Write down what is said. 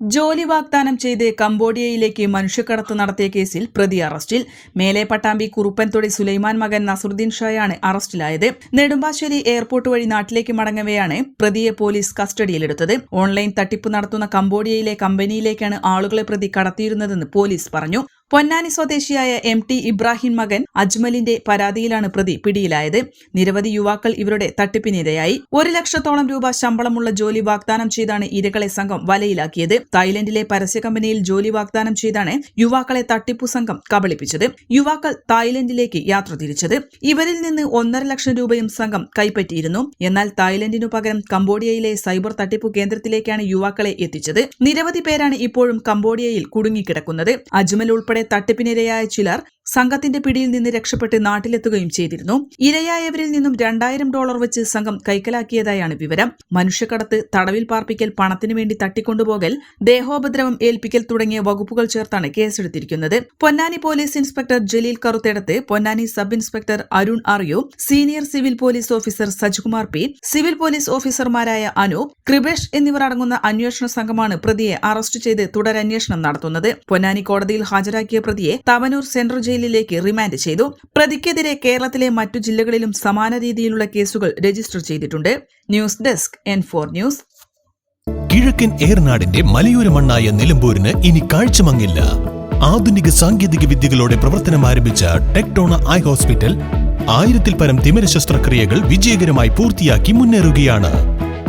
ജോലി വാഗ്ദാനം ചെയ്ത് കംബോഡിയയിലേക്ക് മനുഷ്യക്കടത്ത് നടത്തിയ കേസിൽ പ്രതി അറസ്റ്റിൽ. മേലെ പട്ടാമ്പി കുറുപ്പൻതൊടി സുലൈമാൻ മകൻ നസറുദ്ദീൻ ഷായാണ് അറസ്റ്റിലായത്. നെടുമ്പാശ്ശേരി എയർപോർട്ട് വഴി നാട്ടിലേക്ക് മടങ്ങവെയാണ് പ്രതിയെ പോലീസ് കസ്റ്റഡിയിലെടുത്തത്. ഓൺലൈൻ തട്ടിപ്പ് നടത്തുന്ന കംബോഡിയയിലെ കമ്പനിയിലേക്കാണ് ആളുകളെ പ്രതി കടത്തിയിരുന്നതെന്ന് പോലീസ് പറഞ്ഞു. പൊന്നാനി സ്വദേശിയായ എം ടി ഇബ്രാഹിം മകൻ അജ്മലിന്റെ പരാതിയിലാണ് പ്രതി പിടിയിലായത്. നിരവധി യുവാക്കൾ ഇവരുടെ തട്ടിപ്പിനിരയായി. ഒരു ലക്ഷത്തോളം രൂപ ശമ്പളമുള്ള ജോലി വാഗ്ദാനം ചെയ്താണ് ഇരകളെ സംഘം വലയിലാക്കിയത്. തായ്ലൻഡിലെ പരസ്യ കമ്പനിയിൽ ജോലി വാഗ്ദാനം ചെയ്താണ് യുവാക്കളെ തട്ടിപ്പു സംഘം കബളിപ്പിച്ചത്. യുവാക്കൾ തായ്ലൻഡിലേക്ക് യാത്ര തിരിച്ചത്. ഇവരിൽ നിന്ന് ഒന്നര ലക്ഷം രൂപയും സംഘം കൈപ്പറ്റിയിരുന്നു. എന്നാൽ തായ്ലൻഡിനു പകരം കംബോഡിയയിലെ സൈബർ തട്ടിപ്പു കേന്ദ്രത്തിലേക്കാണ് യുവാക്കളെ എത്തിച്ചത്. നിരവധി പേരാണ് ഇപ്പോഴും കംബോഡിയയിൽ കുടുങ്ങിക്കിടക്കുന്നത്. അജ്മൽ ഉൾപ്പെടെ തട്ടിപ്പിനിരയായ ചിലർ സംഘത്തിന്റെ പിടിയിൽ നിന്ന് രക്ഷപ്പെട്ട് നാട്ടിലെത്തുകയും ചെയ്തിരുന്നു. ഇരയായവരിൽ നിന്നും രണ്ടായിരം ഡോളർ വെച്ച് സംഘം കൈക്കലാക്കിയതായാണ് വിവരം. മനുഷ്യക്കടത്ത് തടവിൽ പാർപ്പിക്കൽ പണത്തിനു വേണ്ടി തട്ടിക്കൊണ്ടുപോകൽ ദേഹോപദ്രവം ഏൽപ്പിക്കൽ തുടങ്ങിയ വകുപ്പുകൾ ചേർത്താണ് കേസെടുത്തിരിക്കുന്നത്. Ponnani police inspector Jaleel Karuthedath Ponnani sub inspector Arun അറിയു senior civil police officer Sajkumar P civil police ഓഫീസർമാരായ അനൂപ് കൃപേഷ് എന്നിവർ അടങ്ങുന്ന അന്വേഷണ സംഘമാണ് പ്രതിയെ അറസ്റ്റ് ചെയ്ത് തുടരന്വേഷണം നടത്തുന്നത്. പൊന്നാനി കോടതിയിൽ ഹാജരാക്കിയ പ്രതിയെ തവനൂർ സെൻട്രൽ ജയിലിലേക്ക് റിമാൻഡ് ചെയ്തു. പ്രതിക്കെതിരെ കേരളത്തിലെ മറ്റു ജില്ലകളിലും സമാന രീതിയിലുള്ള കേസുകൾ രജിസ്റ്റർ ചെയ്തിട്ടുണ്ട്. News desk N four news. കിഴക്കൻ ഏർനാടിന്റെ മലയോര മണ്ണായ നിലമ്പൂരിന് ഇനി കാഴ്ചമങ്ങില്ല. ആധുനിക സാങ്കേതിക വിദ്യകളോടെ പ്രവർത്തനം ആരംഭിച്ച ടെക്ടോണ ഐ ഹോസ്പിറ്റൽ ആയിരത്തിൽ പരം തിമിര ശസ്ത്രക്രിയകൾ വിജയകരമായി പൂർത്തിയാക്കി മുന്നേറുകയാണ്.